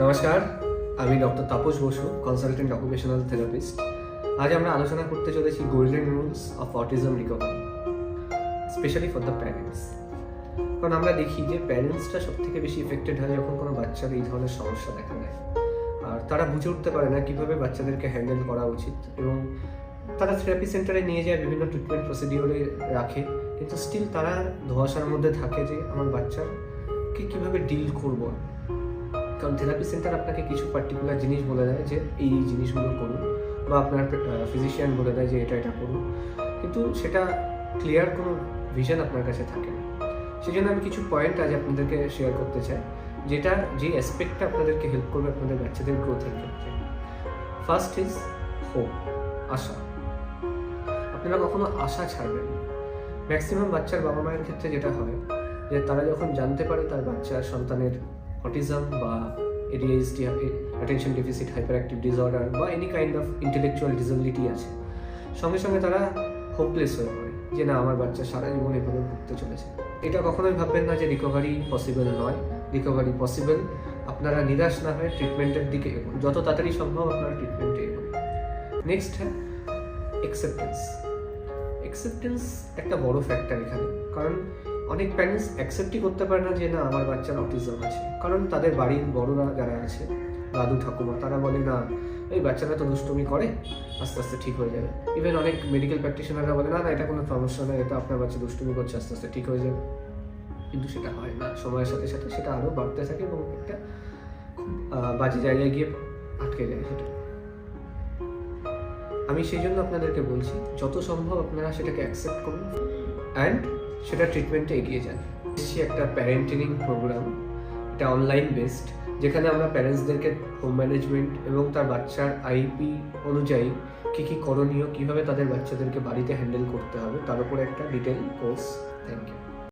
নমস্কার, আমি doctor Tapas Basu consultant occupational therapist আজ আমরা আলোচনা করতে চলেছি golden rules of autism recovery specially for the parents কারণ আমরা দেখি যে প্যারেন্টসটা সব থেকে বেশি ইফেক্টেড হয় যখন কোনো বাচ্চার এই ধরনের সমস্যা দেখা দেয়। আর তারা বুঝে উঠতে পারে না কীভাবে বাচ্চাদেরকে হ্যান্ডেল করা উচিত এবং তারা থেরাপি সেন্টারে নিয়ে যায়, বিভিন্ন ট্রিটমেন্ট প্রসিডিওরে রাখে, কিন্তু স্টিল তারা ধোয়াশার মধ্যে থাকে যে আমার বাচ্চাকে কীভাবে ডিল করব কারণ থেরাপি সেন্টার আপনাকে কিছু পার্টিকুলার জিনিস বলে দেয় যে এই জিনিসগুলো করুন বা আপনার ফিজিশিয়ান বলে দেয় যে এটা এটা করুন। কিন্তু সেটা ক্লিয়ার কোনো ভিশন আপনার কাছে থাকে না। সেই জন্য আমি কিছু পয়েন্ট আজ আপনাদেরকে শেয়ার করতে চাই, যেটা যে অ্যাসপেক্টটা আপনাদেরকে হেল্প করবে আপনাদের বাচ্চাদের গ্রোথের ক্ষেত্রে। ফার্স্ট ইজ হোপ আশা। আপনারা কখনো আশা ছাড়বেন ম্যাক্সিমাম বাচ্চার বাবা মায়ের ক্ষেত্রে যেটা হয়, যে তারা যখন জানতে পারে তার বাচ্চার সন্তানের অটিজম বা ADHD attention deficit hyperactive disorder বা any kind of intellectual disability আছে, সঙ্গে সঙ্গে তারা হোপলেস হয়ে পড়ে যে না, আমার বাচ্চা সারা জীবন এভাবে ভুগতে চলেছে। এটা কখনোই ভাববেন না যে রিকভারি পসিবল নয়। রিকভারি পসিবল আপনারা নিরাশ না হয়ে ট্রিটমেন্টের দিকে এগোন। যত তাড়াতাড়ি সম্ভব আপনারা ট্রিটমেন্টে এগোন। নেক্সট হ্যাঁ অ্যাকসেপ্টেন্স অ্যাকসেপ্টেন্স একটা বড় ফ্যাক্টর এখানে। কারণ অনেক প্যারেন্টস অ্যাকসেপ্টই করতে পারে না যে, না, আমার বাচ্চার অটিজম আছে। কারণ তাদের বাড়ির বড়রা যারা আছে, দাদু, ঠাকুমা, তারা বলে, না, এই বাচ্চারা তো দুষ্টুমি করে, আস্তে আস্তে ঠিক হয়ে যাবে। ইভেন অনেক মেডিকেল প্র্যাকটিশনাররা বলে, না না, এটা কোনো সমস্যা নয়, এটা আপনার বাচ্চা দুষ্টুমি করছে, আস্তে আস্তে ঠিক হয়ে যাবে। কিন্তু সেটা হয় না। সময়ের সাথে সাথে সেটা আরও বাড়তে থাকে এবং একটা বাজে জায়গায় গিয়ে আটকে যায় সেটা। আমি সেই জন্য আপনাদেরকে বলছি, যত সম্ভব আপনারা সেটাকে অ্যাকসেপ্ট করুন। অ্যান্ড সেটা ট্রিটমেন্টে এগিয়ে যান এসেছি একটা প্যারেন্টিং প্রোগ্রাম এটা অনলাইন বেসড যেখানে আমরা প্যারেন্টসদেরকে হোম ম্যানেজমেন্ট এবং তার বাচ্চার আইপি অনুযায়ী কী কী করণীয়, কীভাবে তাদের বাচ্চাদেরকে বাড়িতে হ্যান্ডেল করতে হবে, তার উপরে একটা ডিটেল কোর্স থ্যাংক ইউ